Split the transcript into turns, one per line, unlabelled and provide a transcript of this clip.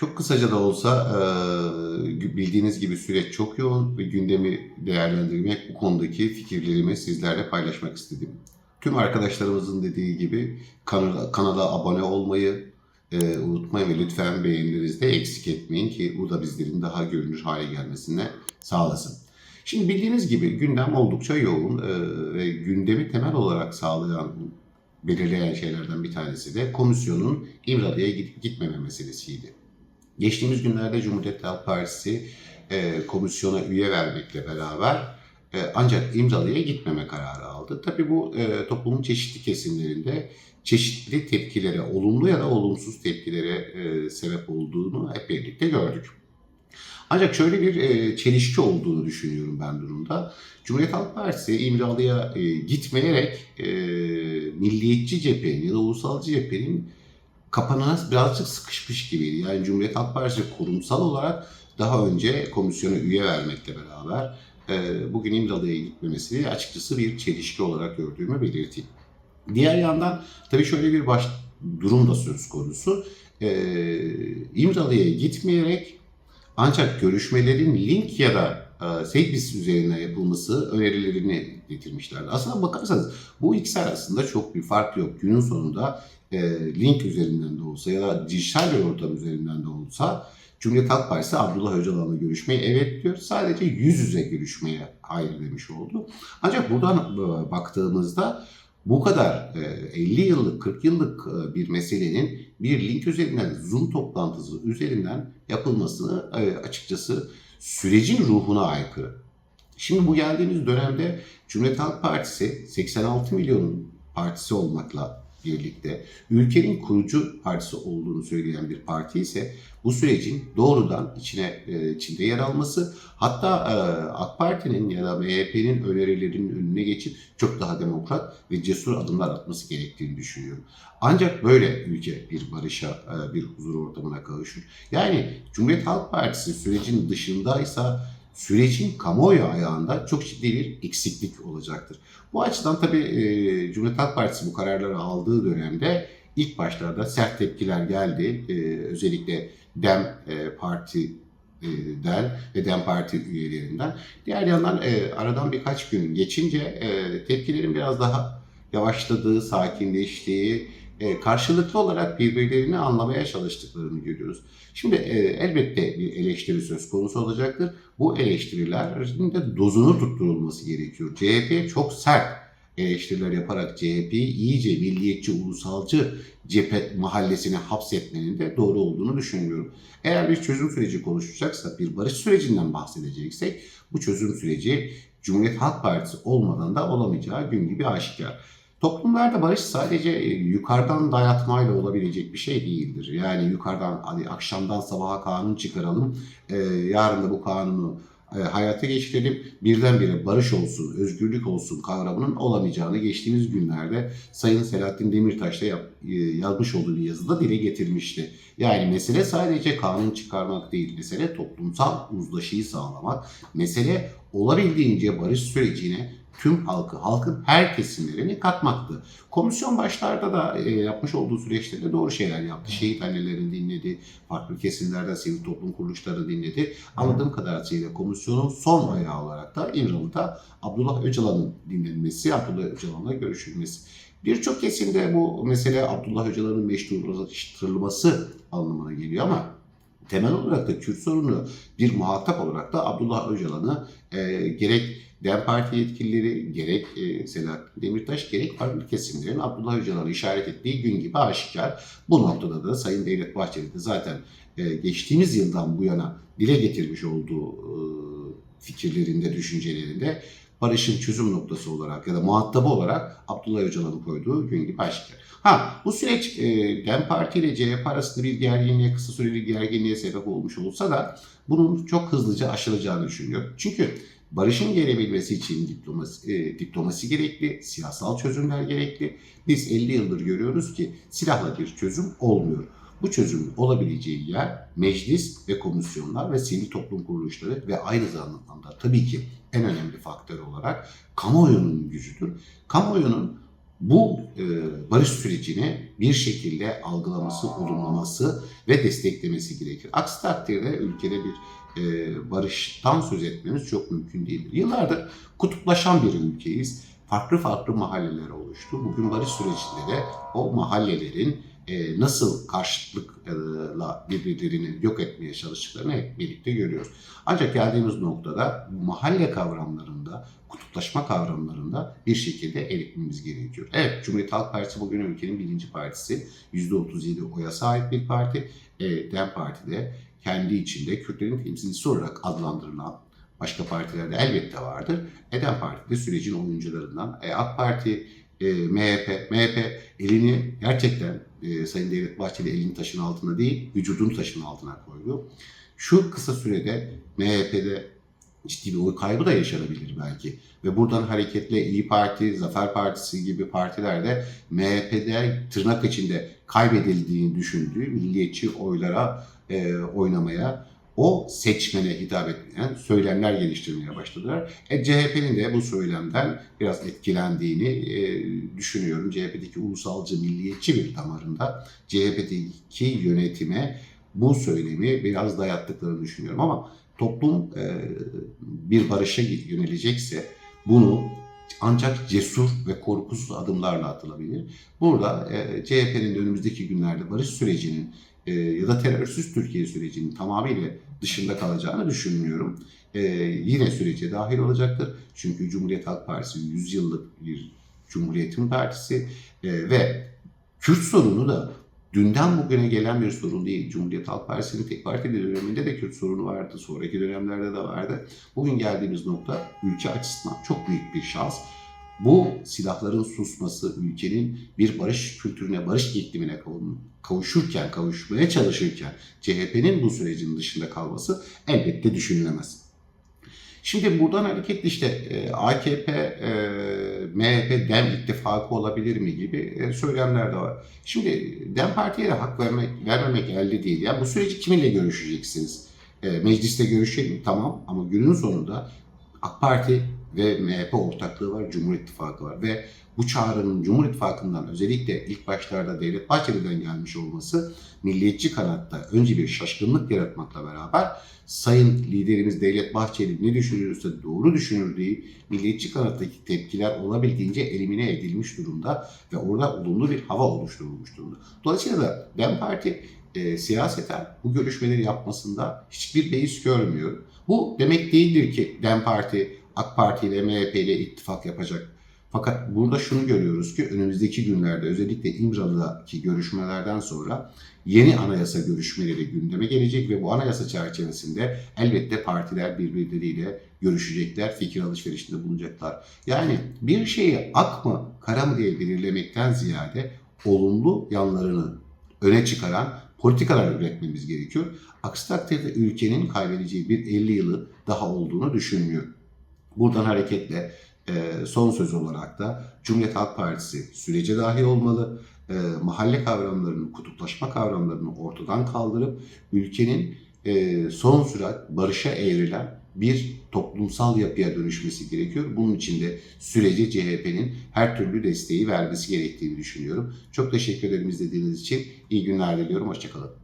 Çok kısaca da olsa e, bildiğiniz gibi süreç çok yoğun ve gündemi değerlendirmek bu konudaki fikirlerimi sizlerle paylaşmak istedim. Tüm arkadaşlarımızın dediği gibi kanala, kanala abone olmayı e, unutmayın ve lütfen beğenilerinizi de eksik etmeyin ki bu da bizlerin daha görünür hale gelmesine sağlasın. Şimdi bildiğiniz gibi gündem oldukça yoğun e, ve gündemi temel olarak sağlayan, belirleyen şeylerden bir tanesi de komisyonun İmralı'ya gidip gitmeme meselesiydi. Geçtiğimiz günlerde Cumhuriyet Halk Partisi e, komisyona üye vermekle beraber e, ancak İmralı'ya gitmeme kararı aldı. Tabii bu e, toplumun çeşitli kesimlerinde çeşitli tepkilere, olumlu ya da olumsuz tepkilere e, sebep olduğunu hep birlikte gördük. Ancak şöyle bir e, çelişki olduğunu düşünüyorum ben durumda. Cumhuriyet Halk Partisi İmralı'ya e, gitmeyerek e, milliyetçi cephenin ya da ulusalcı cephenin kapanına birazcık sıkışmış gibiydi. Yani Cumhuriyet Halk Partisi kurumsal olarak daha önce komisyona üye vermekle beraber e, bugün İmralı'ya gitmemesi açıkçası bir çelişki olarak gördüğümü belirteyim. Diğer yandan tabii şöyle bir baş durum da söz konusu. E, İmralı'ya gitmeyerek ancak görüşmelerin link ya da e, üzerinden yapılması önerilerini getirmişlerdi. Aslında bakarsanız bu ikisi arasında çok bir fark yok. Günün sonunda link üzerinden de olsa ya da dijital bir ortam üzerinden de olsa Cumhuriyet Halk Partisi Abdullah Öcalan'la görüşmeye evet diyor. Sadece yüz yüze görüşmeye hayır demiş oldu. Ancak buradan e, baktığımızda bu kadar e, 50 yıllık, 40 yıllık e, bir meselenin bir link üzerinden, Zoom toplantısı üzerinden yapılmasını e, açıkçası sürecin ruhuna aykırı. Şimdi bu geldiğimiz dönemde Cumhuriyet Halk Partisi 86 milyonun partisi olmakla birlikte ülkenin kurucu partisi olduğunu söyleyen bir parti ise bu sürecin doğrudan içine e, içinde yer alması hatta e, AK Parti'nin ya da MHP'nin önerilerinin önüne geçip çok daha demokrat ve cesur adımlar atması gerektiğini düşünüyorum. Ancak böyle ülke bir barışa, e, bir huzur ortamına kavuşur. Yani Cumhuriyet Halk Partisi sürecin dışındaysa sürecin kamuoyu ayağında çok ciddi bir eksiklik olacaktır. Bu açıdan tabii e, Cumhuriyet Halk Partisi bu kararları aldığı dönemde ilk başlarda sert tepkiler geldi. E, özellikle DEM e, Parti den ve DEM Parti üyelerinden. Diğer yandan e, aradan birkaç gün geçince e, tepkilerin biraz daha yavaşladığı, sakinleştiği, e, karşılıklı olarak birbirlerini anlamaya çalıştıklarını görüyoruz. Şimdi e, elbette bir eleştiri söz konusu olacaktır. Bu eleştirilerin de dozunu tutturulması gerekiyor. CHP çok sert eleştiriler yaparak CHP'yi iyice milliyetçi, ulusalcı cephe mahallesine hapsetmenin de doğru olduğunu düşünmüyorum. Eğer bir çözüm süreci konuşacaksak, bir barış sürecinden bahsedeceksek bu çözüm süreci Cumhuriyet Halk Partisi olmadan da olamayacağı gün gibi aşikar. Toplumlarda barış sadece e, yukarıdan dayatmayla olabilecek bir şey değildir. Yani yukarıdan hadi akşamdan sabaha kanun çıkaralım, e, yarın da bu kanunu e, hayata geçirelim, birdenbire barış olsun, özgürlük olsun kavramının olamayacağını geçtiğimiz günlerde Sayın Selahattin Demirtaş da yap, e, yazmış olduğu yazıda dile getirmişti. Yani mesele sadece kanun çıkarmak değil, mesele toplumsal uzlaşıyı sağlamak, mesele olabildiğince barış sürecine tüm halkı, halkın her kesimlerini katmaktı. Komisyon başlarda da e, yapmış olduğu süreçte de doğru şeyler yaptı. Şehit annelerini dinledi, farklı kesimlerden sivil toplum kuruluşları dinledi. Anladığım kadarıyla komisyonun son ayağı olarak da İmralı'da Abdullah Öcalan'ın dinlenmesi, Abdullah Öcalan'la görüşülmesi. Birçok kesimde bu mesele Abdullah Öcalan'ın meşrulaştırılması anlamına geliyor ama temel olarak da Kürt sorunu bir muhatap olarak da Abdullah Öcalan'ı e, gerek DEM Parti yetkilileri gerek e, Selahattin Demirtaş gerek farklı kesimlerin Abdullah Öcalan'ı işaret ettiği gün gibi aşikar. Bu noktada da Sayın Devlet Bahçeli de zaten e, geçtiğimiz yıldan bu yana dile getirmiş olduğu e, fikirlerinde, düşüncelerinde barışın çözüm noktası olarak ya da muhatabı olarak Abdullah Öcalan'ı koyduğu gün gibi aşikar. Ha bu süreç e, DEM Parti ile CHP arasında bir gerginliğe, kısa süreli gerginliğe sebep olmuş olsa da bunun çok hızlıca aşılacağını düşünüyor. Çünkü barışın gelebilmesi için diplomasi, e, diplomasi gerekli, siyasal çözümler gerekli. Biz 50 yıldır görüyoruz ki silahla bir çözüm olmuyor. Bu çözümün olabileceği yer meclis ve komisyonlar ve sivil toplum kuruluşları ve aynı zamanda tabii ki en önemli faktör olarak kamuoyunun gücüdür. Kamuoyunun bu e, barış sürecini bir şekilde algılaması, olumlaması ve desteklemesi gerekir. Aksi takdirde ülkede bir e, barıştan söz etmemiz çok mümkün değildir. Yıllardır kutuplaşan bir ülkeyiz. Farklı farklı mahalleler oluştu. Bugün barış sürecinde de o mahallelerin e, nasıl karşıtlıkla birbirlerini yok etmeye çalıştıklarını hep birlikte görüyoruz. Ancak geldiğimiz noktada mahalle kavramlarında, kutuplaşma kavramlarında bir şekilde eritmemiz gerekiyor. Evet, Cumhuriyet Halk Partisi bugün ülkenin birinci partisi. %37 oya sahip bir parti. E, DEM Parti de kendi içinde Kürtlerin temsilcisi olarak adlandırılan başka partilerde elbette vardır. Eden Parti de sürecin oyuncularından. E, AK Parti, e, MHP, MHP elini gerçekten e, Sayın Devlet Bahçeli elini taşın altına değil, vücudunu taşın altına koydu. Şu kısa sürede MHP'de ciddi bir oy kaybı da yaşanabilir belki. Ve buradan hareketle İyi Parti, Zafer Partisi gibi partiler de MHP'de tırnak içinde kaybedildiğini düşündüğü milliyetçi oylara e, oynamaya, o seçmene hitap etmeyen söylemler geliştirmeye başladılar. E, CHP'nin de bu söylemden biraz etkilendiğini e, düşünüyorum. CHP'deki ulusalcı, milliyetçi bir damarında CHP'deki yönetime bu söylemi biraz dayattıklarını düşünüyorum ama toplum e, bir barışa yönelecekse bunu ancak cesur ve korkusuz adımlarla atılabilir. Burada e, CHP'nin de önümüzdeki günlerde barış sürecinin e, ya da terörsüz Türkiye sürecinin tamamıyla dışında kalacağını düşünmüyorum. E, yine sürece dahil olacaktır. Çünkü Cumhuriyet Halk Partisi 100 yıllık bir Cumhuriyet'in partisi e, ve Kürt sorunu da dünden bugüne gelen bir sorun değil. Cumhuriyet Halk Partisi'nin tek parti döneminde de Kürt sorunu vardı. Sonraki dönemlerde de vardı. Bugün geldiğimiz nokta ülke açısından çok büyük bir şans. Bu silahların susması ülkenin bir barış kültürüne, barış iklimine kavuşurken, kavuşmaya çalışırken CHP'nin bu sürecin dışında kalması elbette düşünülemez. Şimdi buradan hareketle işte e, AKP, e, MHP, DEM ittifakı olabilir mi gibi e, söylemler de var. Şimdi DEM Parti'ye de hak vermek, vermemek elde değil. Yani bu süreci kiminle görüşeceksiniz? Mecliste görüşelim tamam ama günün sonunda AK Parti ve MHP ortaklığı var, Cumhur İttifakı var ve bu çağrının Cumhur İttifakı'ndan özellikle ilk başlarda Devlet Bahçeli'den gelmiş olması milliyetçi kanatta önce bir şaşkınlık yaratmakla beraber Sayın liderimiz Devlet Bahçeli ne düşünürse doğru düşünür diye milliyetçi kanattaki tepkiler olabildiğince elimine edilmiş durumda ve orada olumlu bir hava oluşturulmuş durumda. Dolayısıyla da DEM Parti e, siyaseten bu görüşmeleri yapmasında hiçbir beis görmüyor. Bu demek değildir ki DEM Parti AK Parti ile MHP ile ittifak yapacak. Fakat burada şunu görüyoruz ki önümüzdeki günlerde özellikle İmralı'daki görüşmelerden sonra yeni anayasa görüşmeleri gündeme gelecek ve bu anayasa çerçevesinde elbette partiler birbirleriyle görüşecekler, fikir alışverişinde bulunacaklar. Yani bir şeyi ak mı, kara mı diye belirlemekten ziyade olumlu yanlarını öne çıkaran politikalar üretmemiz gerekiyor. Aksi takdirde ülkenin kaybedeceği bir 50 yılı daha olduğunu düşünmüyorum. Buradan hareketle e, son söz olarak da Cumhuriyet Halk Partisi sürece dahil olmalı. E, mahalle kavramlarını, kutuplaşma kavramlarını ortadan kaldırıp ülkenin e, son sürat barışa evrilen bir toplumsal yapıya dönüşmesi gerekiyor. Bunun için de sürece CHP'nin her türlü desteği vermesi gerektiğini düşünüyorum. Çok teşekkür ederim izlediğiniz için. İyi günler diliyorum. Hoşçakalın.